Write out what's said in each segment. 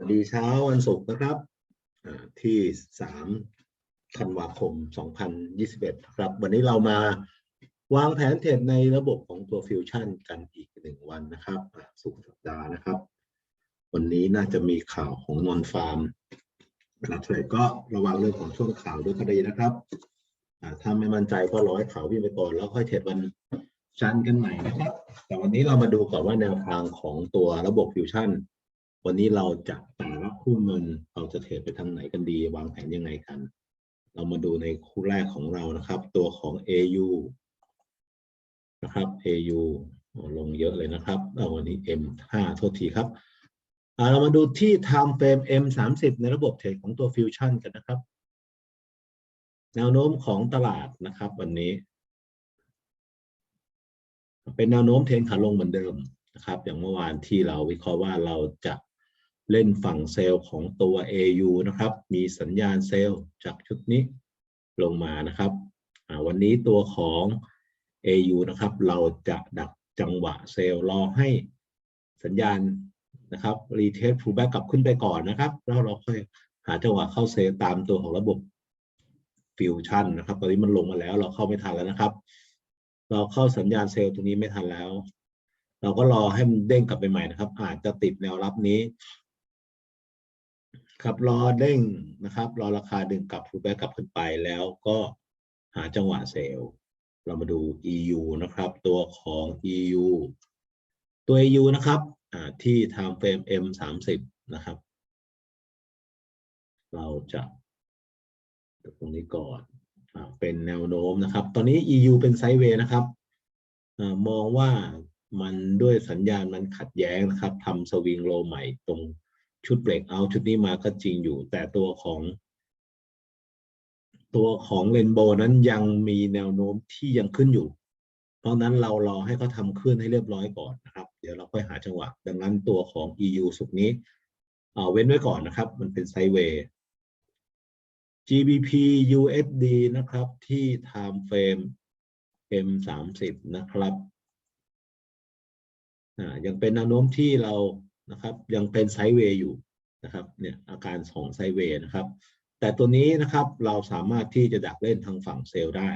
วัสดีเช้าวันศุกร์นะครับที่สามธันวาคม 2021 ครับ วันนี้เรามาวางแผนเทรดในระบบของตัวฟิวชั่นกันอีกหนึ่งวันนะครับอ่าสุกสัปดาห์นะครับ วันนี้น่าจะมีข่าวของนอนฟาร์มเวลาเทรดก็ระวังเรื่องของช่วงข่าวด้วยก็ดีนะครับถ้าไม่มั่นใจก็ร้อให้ข่าววิ่งไปก่อนแล้วค่อยเทรดวันจันทร์กันใหม่นะครับ แต่วันนี้เรามาดูก่อนว่าแนวทางของตัวระบบฟิวชั่น วันนี้เราจะแต่ละคู่เงินเราจะเทรดไปทางไหนกันดี วางแผนยังไงกัน เรามาดูในคู่แรกของเรานะครับ ตัวของ AU นะครับ AU ลงเยอะเลยนะครับเอาวันนี้ M5 โทษทีครับเรามาดูที่ time frame M30 ในระบบเทรดของตัว Fusion กันนะครับ แนวโน้มของตลาดนะครับ วันนี้ เป็นแนวโน้มเทรนขาลงเหมือนเดิมนะครับ อย่างเมื่อวานที่เราวิเคราะห์ว่าเราจะ เล่นฝั่งเซลล์ของตัว AU นะครับ มีสัญญาณเซลล์จากชุดนี้ลงมานะครับ วันนี้ตัวของ AU นะครับ เราจะดักจังหวะเซลล์รอให้สัญญาณนะครับรีเทสฟูแบ็กกลับขึ้นไปก่อนนะครับ แล้วเราค่อยหาจังหวะเข้าเซลล์ตามตัวของระบบฟิวชั่นนะครับ ตอนนี้มันลงมาแล้วเราเข้าไม่ทันแล้วนะครับ เราเข้าสัญญาณเซลล์ตรงนี้ไม่ทันแล้ว เราก็รอให้มันเด้งกลับไปใหม่นะครับ อาจจะติดแนวรับนี้ ครับรอเด้งนะครับรอราคาดึงกลับฟูแบ็กกลับขึ้นไปแล้วก็หาจังหวะเซลล์เรามาดู EU นะครับ ตัวของ EU ตัว EU นะครับที่ time frame M 3 0นะครับ เราจะตรงนี้ก่อนอเป็นแนวโน้มนะครับ ตอนนี้ EU เป็นไซด์เวย์นะครับอมองว่ามันด้วยสัญญาณมันขัดแย้งนะครับทำสวิงโลใหม่ตรง ชุดเบรกเอาชุดนี้มาก็จริงอยู่ แต่ตัวของ ตัวของเรนโบนั้นยังมีแนวโน้มที่ยังขึ้นอยู่ เพราะนั้นเรารอให้เขาทำขึ้นให้เรียบร้อยก่อนนะครับ เดี๋ยวเราค่อยหาจังหวะ ดังนั้นตัวของ EU สุกนี้เอาเว้นไว้ก่อนนะครับ มันเป็นไซเวย์ GBP USD นะครับที่ time frame M 3 0นะครับ อ่า ยังเป็นแนวโน้มที่เรา นะครับ ยังเป็นไซด์เวย์อยู่นะครับเนี่ยอาการของไซด์เวย์นะครับ แต่ตัวนี้นะครับเราสามารถที่จะดักเล่นทางฝั่งเซลล์ได้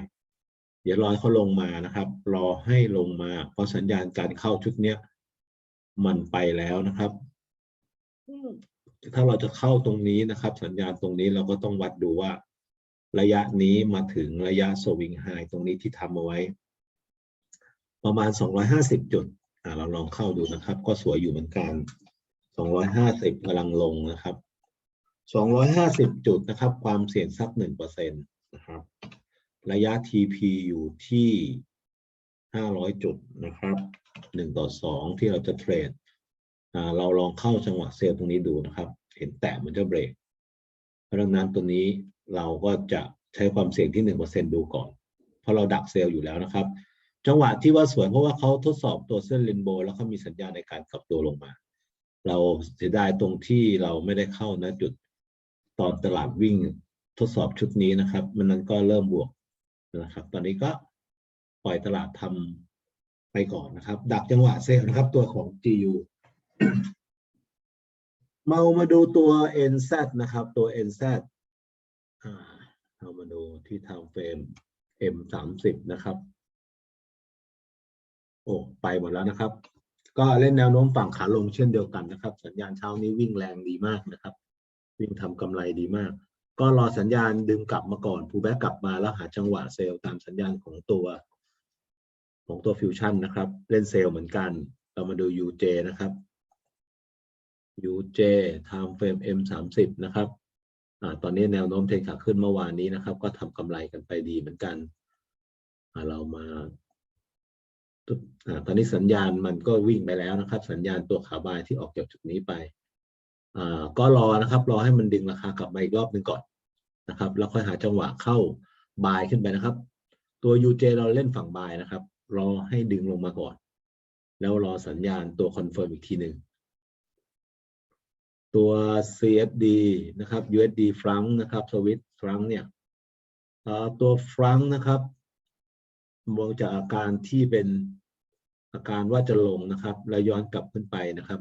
เดี๋ยวรอให้เขาลงมานะครับ รอให้ลงมาเพราะสัญญาณการเข้าชุดเนี้ยมันไปแล้วนะครับ ถ้าเราจะเข้าตรงนี้นะครับ สัญญาณตรงนี้เราก็ต้องวัดดูว่า ระยะนี้มาถึงระยะสวิงไฮตรงนี้ที่ทำเอาไว้ ประมาณ 250 จุดอ่า เราลองเข้าดูนะครับ ก็สวยอยู่เหมือนกัน 250กำลังลงนะครับ 250 จุดนะครับ ความเสี่ยงสัก1%นะครับ ระยะ TP อยู่ที่ 500 จุดนะครับ 1 ต่อ 2 ที่เราจะเทรดเราลองเข้าจังหวะเซลล์ตรงนี้ดูนะครับ เห็นแตะมันจะเบรก เพราะฉะนั้นตัวนี้เราก็จะใช้ความเสี่ยงที่ 1%ดูก่อน เพราะเราดักเซลล์อยู่แล้วนะครับ จังหวะที่ว่าสวยเพราะว่าเขาทดสอบตัวเส้นเรนโบว์แล้วเขามีสัญญาณในการกลับตัวลงมา เราเสียดายตรงที่เราไม่ได้เข้านะจุดตอนตลาดวิ่งทดสอบชุดนี้นะครับ มันนั้นก็เริ่มบวกนะครับ ตอนนี้ก็ปล่อยตลาดทำไปก่อนนะครับ ดักจังหวะเซลนะครับ ตัวของ GU มามาดูตัว NZ นะครับ ตัว NZ อ่าเรามาดูที่ time frame M สามสิบนะครับ โอ้ไปหมดแล้วนะครับ ก็เล่นแนวโน้มฝั่งขาลงเช่นเดียวกันนะครับ สัญญาณเช้านี้วิ่งแรงดีมากนะครับ วิ่งทำกำไรดีมาก ก็รอสัญญาณดึงกลับมาก่อนพูแบ็กกลับมาแล้วหาจังหวะเซลล์ตามสัญญาณของตัว ของตัวฟิวชั่นนะครับ เล่นเซลล์เหมือนกัน เรามาดู UJ นะครับ UJ time frame M สามสิบนะครับอตอนนี้แนวโน้มเทรนขาขึ้นเมื่อวานนี้นะครับ ก็ทำกำไรกันไปดีเหมือนกัน เรามา ตอนนี้สัญญาณมันก็วิ่งไปแล้วนะครับ สัญญาณตัวขาบายที่ออกจากจุดนี้ไปก็รอนะครับรอให้มันดึงราคากลับมาอีกรอบหนึ่งก่อนนะครับแล้วค่อยหาจังหวะเข้าบายขึ้นไปนะครับ ตัว UJ เราเล่นฝั่งบายนะครับ รอให้ดึงลงมาก่อน แล้วรอสัญญาณตัวคอนเฟิร์มอีกทีหนึ่งตัว CFD นะครับ USD ฟรังนะครับสวิตฟรังเนี่ยตัวฟรังนะครับ มองจากอาการที่เป็นอาการว่าจะลงนะครับ แล้วย้อนกลับขึ้นไปนะครับ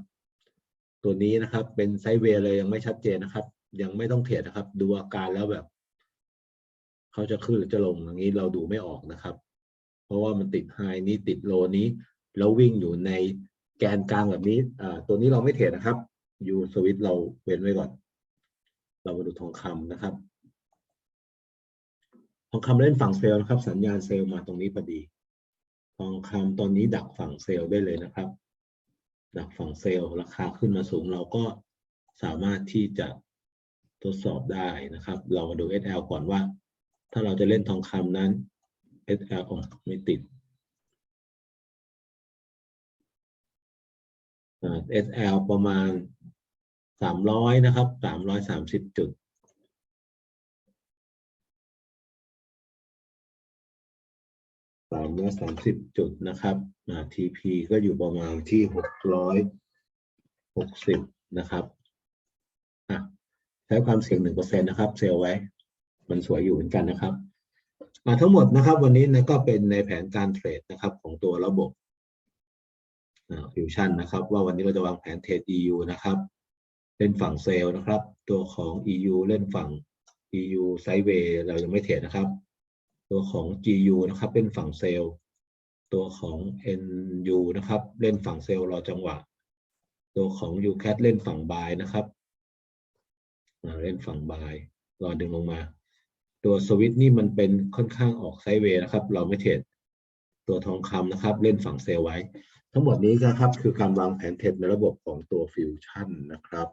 ตัวนี้นะครับเป็นไซด์เวย์เลยยังไม่ชัดเจนนะครับ ยังไม่ต้องเทรดนะครับ ดูอาการแล้วแบบเขาจะขึ้นหรือจะลงอย่างนี้เราดูไม่ออกนะครับ เพราะว่ามันติดไฮนี้ติดโลนี้ แล้ววิ่งอยู่ในแกนกลางแบบนี้อ่าตัวนี้เราไม่เทรดนะครับยูสวิตเราเว้นไว้ก่อน เรามาดูทองคำนะครับ ทองคำเล่นฝั่งเซลล์นะครับ สัญญาณเซลล์มาตรงนี้พอดีทองคำตอนนี้ดักฝั่งเซลล์ได้เลยนะครับ ดักฝั่งเซลล์ราคาขึ้นมาสูงเราก็สามารถที่จะทดสอบได้นะครับ เรามาดู SL ก่อนว่า ถ้าเราจะเล่นทองคำนั้น SL อ๋อไม่ติดอ่า SL ประมาณสามร้อยนะครับสามร้อยสามสิบจุด สามร้อยสามสิบจุดนะครับอ่า TP ก็อยู่ประมาณที่หกร้อยหกสิบนะครับอะใช้ความเสี่ยงหนึ่งเปอร์เซ็นต์นะครับ เซลไว้ มันสวยอยู่เหมือนกันนะครับอ่าทั้งหมดนะครับ วันนี้นะก็เป็นในแผนการเทรดนะครับ ของตัวระบบฟิวชั่นนะครับ ว่าวันนี้เราจะวางแผนเทรด EU นะครับ เล่นฝั่งเซลนะครับ ตัวของ EU เล่นฝั่ง EU ไซด์เวย์เรายังไม่เทรดนะครับ ตัวของ GU นะครับเล่นฝั่งเซลล์ ตัวของ NU นะครับเล่นฝั่งเซลล์รอจังหวะ ตัวของ UCAT เล่นฝั่งบายนะครับเล่นฝั่งบายรอดึงลงมา ตัวสวิตนี่มันเป็นค่อนข้างออกไซด์เวย์นะครับ เราไม่เทรดตัวทองคำนะครับ เล่นฝั่งเซลล์ไว้ ทั้งหมดนี้นะครับคือการวางแผนเทรดในระบบของตัวฟิวชั่นนะครับ